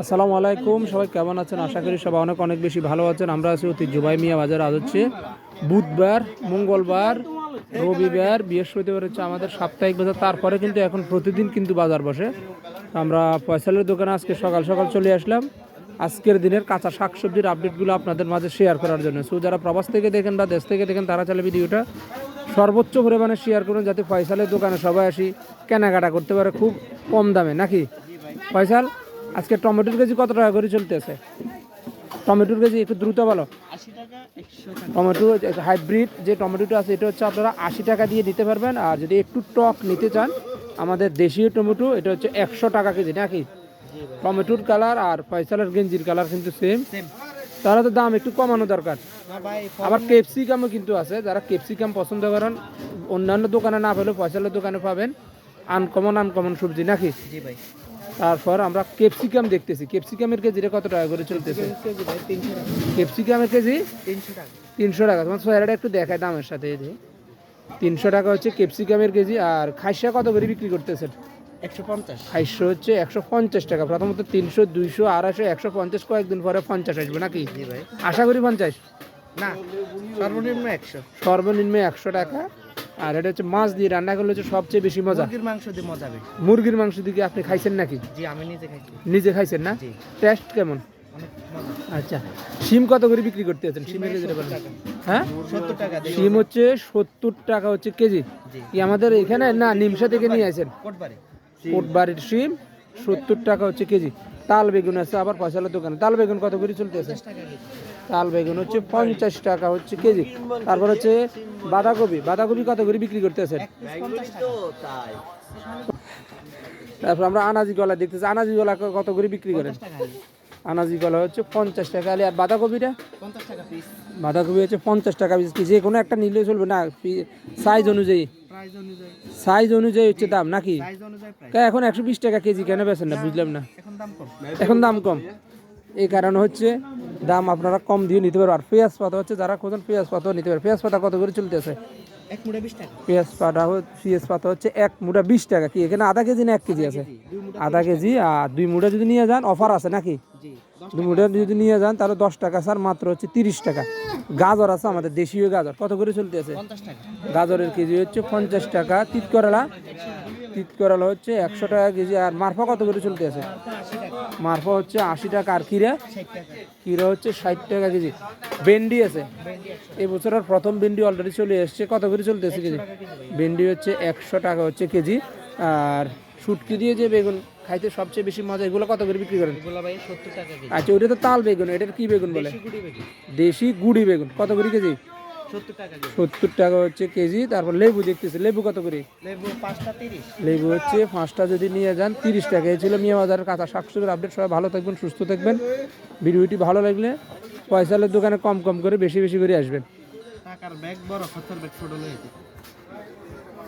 আসসালামু আলাইকুম, সবাই কেমন আছেন? আশা করি সবাই অনেক অনেক বেশি ভালো আছেন। আমরা আছি অতি জুবাই মিয়া বাজার, আজ হচ্ছে বুধবার, মঙ্গলবার, রবিবার, বৃহস্পতিবার হচ্ছে আমাদের সাপ্তাহিক বাজার। তারপরে কিন্তু এখন প্রতিদিন কিন্তু বাজার বসে। আমরা পয়সালের দোকানে আজকে সকাল সকাল চলে আসলাম। আজকের দিনের কাঁচা শাকসবজির আপডেটগুলো আপনাদের মাঝে শেয়ার করার জন্য। সো যারা প্রবাস থেকে দেখেন বা দেশ থেকে দেখেন, তারা চাইলে ভিডিওটা সর্বোচ্চ পরিমাণে শেয়ার করুন, যাতে ফয়সালের দোকানে সবাই আসি, কেনাকাটা করতে পারে খুব কম দামে। নাকি? ফয়সাল? আজকে টমেটোর কেজি কত টাকা করে চলতেছে? টমেটোর কেজি একটু দ্রুত বলো। টমেটো হাইব্রিড যে টমেটোটা আছে এটা হচ্ছে আপনারা আশি টাকা দিয়ে নিতে পারবেন আর যদি একটু টক নিতে চান আমাদের দেশীয় টমেটো এটা হচ্ছে একশো টাকা কেজি নাকি? টমেটোর কালার আর ফয়সালের গেঞ্জির কালার কিন্তু সেম তাহলে তো দাম একটু কমানো দরকার। আবার ক্যাপসিকামও কিন্তু আছে যারা ক্যাপসিকাম পছন্দ করেন অন্যান্য দোকানে না পেলেও ফয়সালের দোকানে পাবেন। আনকমন আনকমন সবজি নাকি? জি ভাই। তারপর আমরা ক্যাপসিকাম দেখতেছি। ক্যাপসিকামের কেজিটা কত টাকা করে চলতেছে? ক্যাপসিকামের কেজি তিনশো টাকা। তোমার সোয়ারাটা একটু দেখায় দামের সাথে এই যে। তিনশো টাকা হচ্ছে ক্যাপসিকামের কেজি আর খাইসা কত করে বিক্রি করতেছেন? একশো পঞ্চাশ। খাইশো হচ্ছে একশো পঞ্চাশ টাকা। প্রথমত তিনশো দুইশো আড়াইশো একশো পঞ্চাশ কয়েকদিন পরে পঞ্চাশ আসবে নাকি? ভাই। আশা করি পঞ্চাশ। না সর্বনিম্ন একশো। সর্বনিম্ন একশো টাকা। আর এটা হচ্ছে মাছ দিয়ে রান্না করলে হচ্ছে সবচেয়ে বেশি মজা। মুরগির মাংস দিয়ে মজা হবে মুরগির মাংস দিকে আপনি খাইছেন নাকি? জি আমি নিজে খাইছি। নিজে খাইছেন না? টেস্ট কেমন? আচ্ছা সিম কত করে বিক্রি করতে আছেন? শিমের কেজি হ্যাঁ? দিয়ে শিম হচ্ছে সত্তর টাকা হচ্ছে কেজি। কি আমাদের এখানে? না নিমসা থেকে নিয়ে আসেন কোটবাড়ি। কোটবাড়ির শিম। সত্তর টাকা হচ্ছে কেজি। তাল বেগুন আছে আবার পয়সালের দোকানে। তাল বেগুন কত করে চলতেছে তাল বেগুন হচ্ছে পঞ্চাশ টাকা হচ্ছে কেজি। তারপর হচ্ছে বাঁধাকপি। বাঁধাকপি কত করে বিক্রি করতেছেন তারপর আমরা আনাজি গলা দেখতেছি। আনাজি গলা কত করে বিক্রি করেন। আনাজি গলা হচ্ছে পঞ্চাশ টাকা। আর বাঁধাকপিটা? বাঁধাকপি হচ্ছে পঞ্চাশ টাকা পিস যে কোনো একটা নিলে চলবে না। সাইজ অনুযায়ী। সাইজ অনুযায়ী। হচ্ছে দাম নাকি? এখন একশো বিশ টাকা কেজি কেন বেছেন না বুঝলাম না। এখন দাম কম। এই কারণে হচ্ছে দাম আপনারা কম দিয়ে নিতে পারবেন। আর পেঁয়াজ পাতা হচ্ছে যারা খোঁজেন পেঁয়াজ পাতাও নিতে পারবে পেঁয়াজ পাতা কত করে চলতেছে? পেঁয়াজ পাতা হচ্ছে পেঁয়াজ পাতা হচ্ছে এক মুঠা বিশ টাকা। কি এখানে আধা কেজি না এক কেজি আছে? আধা কেজি আর দুই মুঠা যদি নিয়ে যান অফার আছে নাকি? মুঠা যদি নিয়ে যান তাহলে দশ টাকা স্যার মাত্র হচ্ছে তিরিশ টাকা। গাজর আছে আমাদের দেশীয় গাজর। কত করে পঞ্চাশ টাকা। গাজরের কেজি হচ্ছে পঞ্চাশ টাকা। তিত করলা? তিত করলা হচ্ছে একশো টাকা কেজি। আর মারফা কত করে চলতে আছে? মারফা হচ্ছে আশি টাকা। আর কিরা কিরা হচ্ছে ষাট টাকা কেজি। ভেন্ডি আছে। এই বছরের প্রথম ভেন্ডি অলরেডি চলে এসছে। কত করে কেজি? টাকা কেজি। ভেন্ডি হচ্ছে একশো টাকা হচ্ছে কেজি। আর শুটকি দিয়ে যে বেগুন খাইতে সবচেয়ে বেশি মজা এগুলো কত করে বিক্রি করেন? আচ্ছা ওটা তো তাল বেগুন এটার কি বেগুন বলে? দেশি গুড়ি বেগুন। কত করে কেজি? সত্তর টাকা হচ্ছে কেজি তারপর লেবু দেখতেছি লেবু কত করে? লেবু হচ্ছে পাঁচটা যদি নিয়ে যান তিরিশ টাকা। এই ছিল মিয়া বাজারের কাঁচা শাকসবজির আপডেট সবাই ভালো থাকবেন সুস্থ থাকবেন। ভিডিওটি ভালো লাগলে পয়সালের দোকানে কম কম করে বেশি বেশি করে আসবেন। টাকার ব্যাগ বড় পাথর ব্যাগ ছোট